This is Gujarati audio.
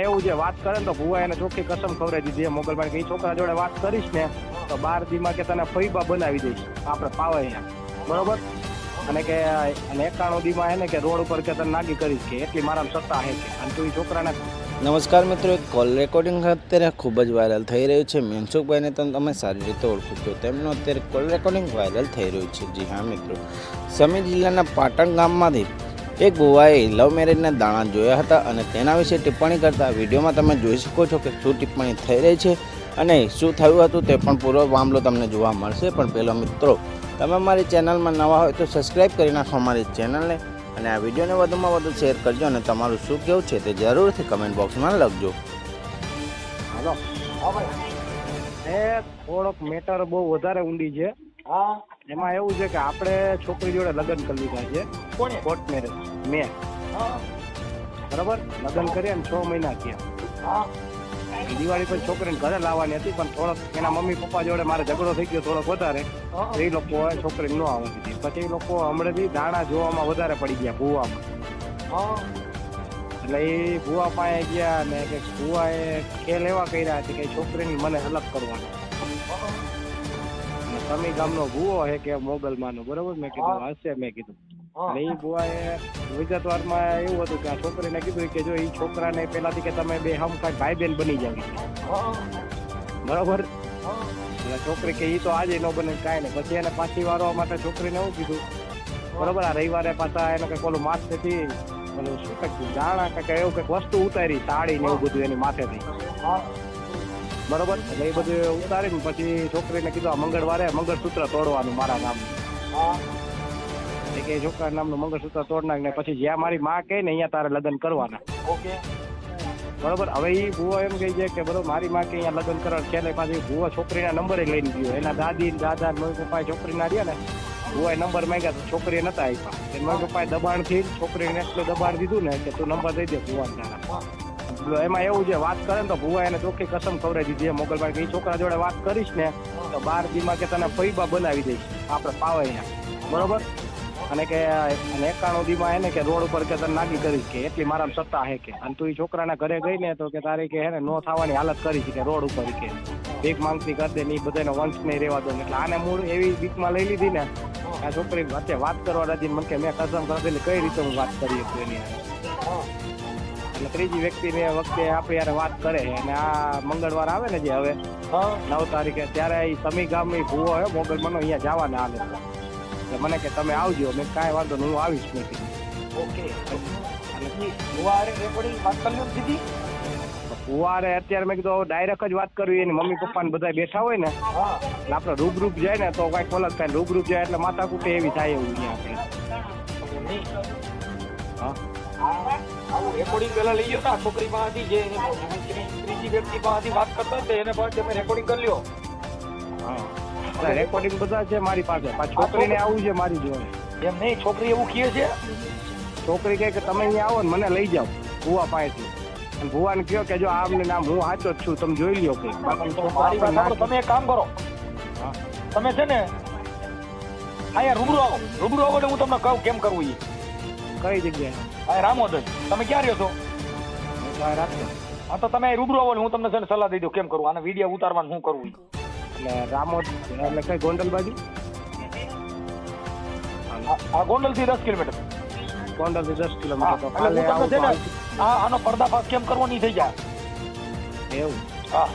એવું જે વાત કરે ને તો ભુવા એને ચોખ્ખી કસમ ખવડાવી દીધી. મોગલભાઈ કે એ છોકરા જોડે વાત કરીશ ને, તો બાર દીમાં કે તને ફઈબા બનાવી દઈશ. આપણે પાવે અહીંયા. બરોબર? અને કે, અને એકાણું દીમાં એને કે રોડ ઉપર કે તને નાગી કરીશ કે એટલી મારા સત્તા હે કે. અને તું એ છોકરાને નમસ્કાર મિત્રો, એક કોલ રેકોર્ડિંગ અત્યારે ખૂબ જ વાયરલ થઈ રહ્યું છે. મનસુખભાઈને તમે તમે સારી રીતે ઓળખો છો. તેમનું અત્યારે કોલ રેકોર્ડિંગ વાયરલ થઈ રહ્યું છે. જી હા, મિત્રો. સમી જિલ્લાના પાટણ ગામમાંથી એક બુવાએ લવ મેરેજના દાણા જોયા હતા અને તેના વિશે ટિપ્પણી કરતા વિડીયોમાં તમે જોઈ શકો છો કે શું ટિપ્પણી થઈ રહી છે અને શું થયું હતું તે પણ પૂરો મામલો તમને જોવા મળશે. પણ પહેલો મિત્રો તમે અમારી ચેનલમાં નવા હોય તો સબસ્ક્રાઈબ કરી નાખો અમારી ચેનલને અને આ વિડીયોને વધુમાં વધુ શેર કરજો અને તમારું શું કેવું છે તે જરૂરથી કમેન્ટ બોક્સમાં લખજો. હાલો. એ થોડોક મેટર બહુ વધારે ઊંડી છે. હા. એમાં એવું છે કે આપણે છોકરી જોડે લગ્ન કરી લીધા છે. કોણે? Court marriage. મેં. હા. બરાબર? લગ્ન કર્યા ને છ મહિના થયા. હા. દિવાળી પછી છોકરીને ઘરે લાવવાની હતી પણ થોડોક એના મમ્મી પપ્પા જોડે મારે ઝઘડો થઈ ગયો થોડોક વધારે. એ લોકો છોકરીને ન આવવા દીધી. પછી એ લોકો હમણાંથી દાણા જોવામાં વધારે પડી ગયા ભૂવામાં. એટલે એ ભૂવા પાસે ગયા ને કે ભૂવાએ ખેલ એવા કર્યા છે કે છોકરીને મને અલગ કરવાનો. સમી ગામનો ભૂવો હે કે મોગલમાંનો બરોબર? મેં કીધું હશે મેં કીધું. એટલે એ ભૂવાએ વિગતવારમાં એવું હતું કે આ છોકરીને કીધું કે જો એ છોકરાને પેલાથી કે તમે બે હમ કાંઈક ભાઈ બેન બની જાવ બરોબર? એટલે છોકરી કે એ તો આજે ન બને કાંઈ નહીં. પછી એને પાછી વારવા માટે છોકરીને એવું કીધું. બરોબર? આ રવિવારે પાછા એને કંઈક ઓલું માથેથી ઓલું શું કંઈક જાણા કંઈક એવું કંઈક વસ્તુ ઉતારી સાડી ને એવું બધું એની માથેથી. બરોબર? એટલે એ બધું ઉતારીને પછી છોકરીને કીધું આ મંગળવારે મંગળસૂત્ર તોડવાનું મારા નામ. કે છોકરા નામનું મંગળસૂત્ર તોડ નાખ ને પછી જ્યાં મારી માં કહે ને અહીંયા તારે લગ્ન કરવાના. ઓકે. બરોબર? હવે એ ભૂવો એમ કહે છે કે બરોબર મારી માં કે અહીંયા લગ્ન કરવા છેલ્લે પાછી ભૂવો છોકરીના નંબરે લઈને ગયો. એના દાદી દાદા ને મમ્મી પપ્પા છોકરીના રહ્યા ને ભૂવાએ નંબર માંગ્યા તો છોકરીએ નતા આપ્યા. એટલે મમ્મી પપ્પાએ દબાણથી છોકરીને એટલું દબાણ દીધું ને કે તું નંબર દઈ દે ભૂવા તારા. એટલે એમાં એવું છે, વાત કરે ને તો ભુવા એને ચોખ્ખી કસમ ખવડાવી દીધી. છે મોગલભાઈ કે એ છોકરા જોડે વાત કરીશ ને, તો બાર દીમાં કે તને ફૈબા બનાવી દઈશ, આપણે પાવે અહીંયા બરોબર? અને કે એકાણું દીમાં એને કે, રોડ ઉપર કે તને નાગી કરીશ કે, એટલી મારામાં સત્તા હે કે. અને તું એ છોકરાના ઘરે ગઈ ને, તો કે તારી કે, હે ને, નો થવાની હાલત કરી છે કે, રોડ ઉપર કે. ભીખ માંગતી કરી દે ને એ બધાનો વંશ નહીં રહેવા દો. એટલે આને મૂળ એવી બીકમાં લઈ લીધી ને, આ છોકરી વચ્ચે વાત કરવા નથી મને કે, મેં કસમ કરી કઈ રીતે હું વાત કરી શકું એની હારે. ત્રીજી ત્રીજી વ્યક્તિને વખતે આપણે યાર વાત કરે છે. અને આ મંગળવાર આવે ને જે હવે નવ તારીખે ત્યારે એ સમી ગામની ભૂવો મોબાઈલ મનો અહીંયા જવાના હાલે. એટલે મને કે તમે આવજો મેં કાંઈ વાંધો નહીં હું આવીશ મેં ઓકે. અને ભૂવારે રેકોર્ડિંગ વાત કરી દીધી? ફુવારે અત્યારે મેં કીધું ડાયરેક્ટ જ વાત કરવી એની મમ્મી પપ્પા ને બધા બેઠા હોય ને હા. એટલે આપણે રૂબરૂપ જાય ને તો કંઈક અલગ થાય રૂબરૂપ જાય એટલે માતા કૂટે એવી થાય એવું અહીંયા આપણે હા. આવું રેકોર્ડિંગ પેલા લઈ ગયો છોકરી પાસેથી જે ત્રીજી વ્યક્તિ પાસેથી વાત કરતો હતો એને પાસે તમે રેકોર્ડિંગ કરી લ્યો. હા. રેકોર્ડિંગ બધા છે મારી પાસે. છોકરીને આવું છે મારી જોડે. એમ નહીં છોકરી એવું કહે છે? છોકરી કહે કે તમે અહીંયા આવો ને મને લઈ જાઓ ભુવા પાસેથી. અને ભુવાને કહો કે જો આમ નામ હું સાચો જ છું તમે જોઈ લ્યો કે મારી વાત તમે એક કામ કરો. તમે છે ને અહીંયા રૂબરૂ આવો. રૂબરૂ આવો એટલે હું તમને કહું કેમ કરવું એ કઈ જગ્યાએ? ભાઈ રામોદ તમે ક્યાં રહ્યો છો? ભાઈ તો હા તો તમે રૂબરૂ આવો હું તમને છે સલાહ દઈ દઉં કેમ કરવું આને વીડિયો ઉતારવાનું શું કરવું એટલે રામોદ એટલે કઈ ગોંડલ બાજુ? આ- ગોંડલથી દસ કિલોમીટર. ગોંડલથી દસ હા કિલોમીટર હું આનો પર્દાફાશ કેમ કરવો નહીં થઈ જાય. એવું? હા.